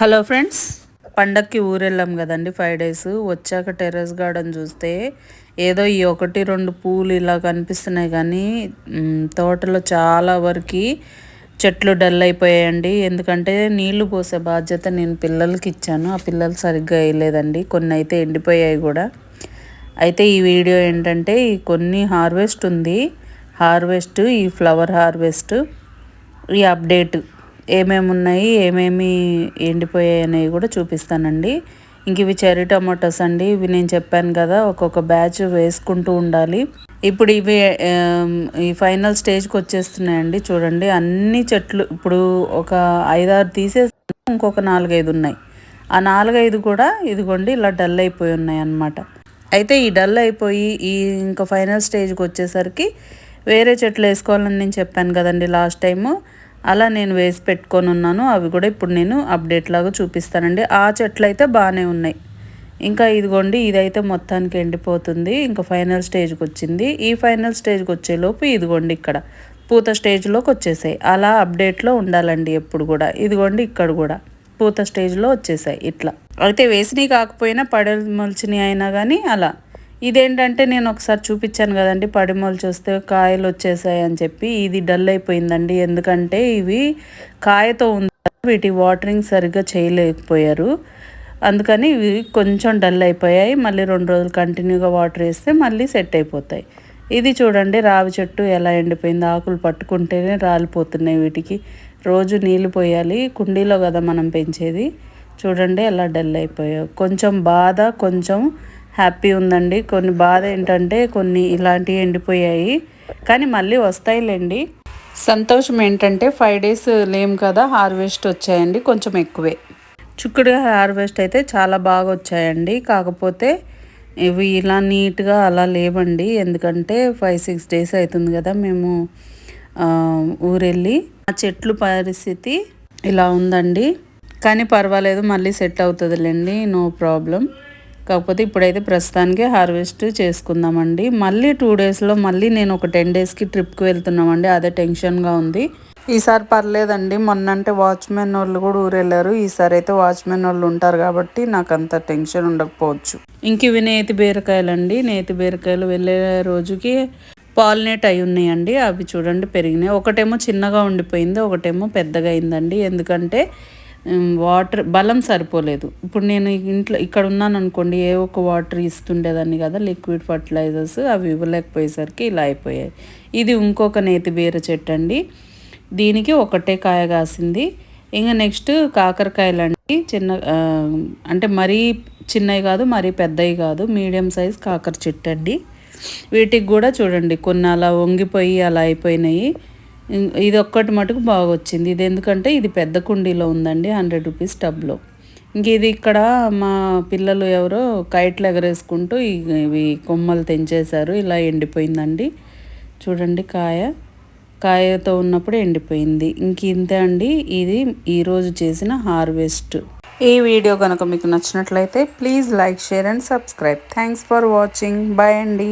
Hello friends పండక్కి ఊరెళ్ళాం కదండి ఫైవ్ డేస్. వచ్చాక టెర్రస్ గార్డెన్ చూస్తే ఏదో ఈ ఒకటి రెండు పూలు ఇలా కనిపిస్తున్నాయి కానీ తోటలో చాలా వరకు చెట్లు డల్ అయిపోయాయండి. ఎందుకంటే నీళ్ళు పోసే బాధ్యత నేను పిల్లలకి ఇచ్చాను. ఆ పిల్లలు సరిగ్గా వేయలేదండి. కొన్ని అయితే ఎండిపోయాయి కూడా. అయితే ఈ వీడియో ఏంటంటే కొన్ని హార్వెస్ట్ ఉంది. హార్వెస్ట్ ఈ ఫ్లవర్ హార్వెస్ట్ ఈ అప్డేట్. ఏమేమి ఉన్నాయి ఏమేమి ఎండిపోయాయి అనేవి కూడా చూపిస్తానండి. ఇంక ఇవి చెర్రీ టమాటోస్ అండి. ఇవి నేను చెప్పాను కదా ఒక్కొక్క బ్యాచ్ వేసుకుంటూ ఉండాలి. ఇప్పుడు ఇవి ఈ ఫైనల్ స్టేజ్కి వచ్చేస్తున్నాయండి. చూడండి అన్ని చెట్లు ఇప్పుడు ఒక ఐదారు తీసేసి ఇంకొక నాలుగైదు ఉన్నాయి. ఆ నాలుగైదు కూడా ఇదిగోండి ఇలా డల్ అయిపోయి ఉన్నాయి అన్నమాట. అయితే ఈ డల్ అయిపోయి ఈ ఇంకా ఫైనల్ స్టేజ్కి వచ్చేసరికి వేరే చెట్లు వేసుకోవాలని నేను చెప్పాను కదండి లాస్ట్ టైము. అలా నేను వేసి పెట్టుకొని ఉన్నాను. అవి కూడా ఇప్పుడు నేను అప్డేట్ లాగా చూపిస్తానండి. ఆ చెట్లు అయితే బాగానే ఉన్నాయి. ఇంకా ఇదిగోండి ఇదైతే మొత్తానికి ఎండిపోతుంది. ఇంకా ఫైనల్ స్టేజ్కి వచ్చింది. ఈ ఫైనల్ స్టేజ్కి వచ్చేలోపు ఇదిగోండి ఇక్కడ. పూత స్టేజ్లోకి వచ్చేసాయి. అలా అప్డేట్లో ఉండాలండి ఎప్పుడు కూడా. ఇదిగోండి ఇక్కడ కూడా. పూత స్టేజ్లో వచ్చేసాయి ఇట్లా. అయితే వేసినవి కాకపోయినా పడమల్చినవి అయినా కానీ అలా. ఇదేంటంటే నేను ఒకసారి చూపించాను కదండి పడిమోలు చూస్తే కాయలు వచ్చేసాయి అని చెప్పి. ఇది డల్ అయిపోయిందండి ఎందుకంటే ఇవి కాయతో ఉంది వీటి వాటరింగ్ సరిగ్గా చేయలేకపోయారు. అందుకని ఇవి కొంచెం డల్ అయిపోయాయి మళ్ళీ రెండు రోజులు కంటిన్యూగా వాటర్ వేస్తే మళ్ళీ సెట్ అయిపోతాయి. ఇది చూడండి రావి చెట్టు ఎలా ఎండిపోయింది ఆకులు పట్టుకుంటేనే రాలిపోతున్నాయి వీటికి. రోజు నీళ్ళు పోయాలి కుండీలో కదా మనం పెంచేది. చూడండి ఎలా డల్ అయిపోయాయి. కొంచెం బాధ కొంచెం హ్యాపీ ఉందండి. కొన్ని బాధ ఏంటంటే కొన్ని ఇలాంటివి ఎండిపోయాయి. కానీ మళ్ళీ వస్తాయిలేండి. సంతోషం ఏంటంటే ఫైవ్ డేస్ లేం కదా హార్వెస్ట్ వచ్చాయండి కొంచెం ఎక్కువే. చుక్కుడు హార్వెస్ట్ అయితే చాలా బాగా వచ్చాయండి. కాకపోతే ఇవి ఇలా నీట్గా అలా లేవండి. ఎందుకంటే ఫైవ్ సిక్స్ డేస్ అవుతుంది కదా మేము ఊరెళ్ళి. ఆ చెట్లు పరిస్థితి ఇలా ఉందండి. కానీ పర్వాలేదు మళ్ళీ సెట్ అవుతుందిలేండి నో ప్రాబ్లం కాకపోతే ఇప్పుడైతే ప్రస్తుతానికి హార్వెస్ట్ చేసుకుందామండి. మళ్ళీ టూ డేస్లో మళ్ళీ నేను ఒక టెన్ డేస్కి ట్రిప్కి వెళ్తున్నామండి. అదే టెన్షన్గా ఉంది. ఈసారి పర్లేదండి. మొన్న అంటే వాచ్మెన్ వాళ్ళు కూడా ఊరెళ్ళారు. ఈసారి అయితే వాచ్మెన్ వాళ్ళు ఉంటారు కాబట్టి నాకు అంత టెన్షన్ ఉండకపోవచ్చు. ఇంక ఇవి నేతి బీరకాయలండి. నేతి బీరకాయలు వెళ్ళే రోజుకి పాలినేట్ అయి ఉన్నాయండి. అవి చూడండి పెరిగినాయి. ఒకటేమో చిన్నగా ఉండిపోయింది. ఒకటేమో పెద్దగా అయిందండి. ఎందుకంటే వాటర్ బలం సరిపోలేదు. ఇప్పుడు నేను ఇంట్లో ఇక్కడ ఉన్నాను అనుకోండి ఏ ఒక వాటర్ ఇస్తుండేదాన్ని కదా లిక్విడ్ ఫర్టిలైజర్స్ అవి ఇవ్వలేకపోయేసరికి ఇలా అయిపోయాయి. ఇది ఇంకొక నేతి బీర చెట్టు అండి దీనికి ఒకటే కాయ కాసింది. ఇంకా నెక్స్ట్ కాకరకాయలు అండి చిన్న అంటే మరీ చిన్నవి కాదు మరీ పెద్దవి కాదు మీడియం సైజ్ కాకర చెట్టు అండి వీటికి కూడా చూడండి కొన్ని అలా వంగిపోయి అలా అయిపోయినాయి. ఇది ఒక్కటి మటుకు బాగా వచ్చింది ఇది ఎందుకంటే ఇది పెద్ద కుండీలో ఉందండి హండ్రెడ్ రూపీస్ టబ్లో. ఇంక ఇది ఇక్కడ మా పిల్లలు ఎవరో కైట్లు ఎగరేసుకుంటూ ఇవి కొమ్మలు తెంచేశారు. ఇలా ఎండిపోయిందండి. చూడండి కాయ. కాయతో ఉన్నప్పుడు ఎండిపోయింది. ఇంక ఇంతే అండి. ఇది ఈరోజు చేసిన హార్వెస్ట్. ఈ వీడియో కనుక మీకు నచ్చినట్లయితే please like share and subscribe. Thanks for watching. Bye అండి.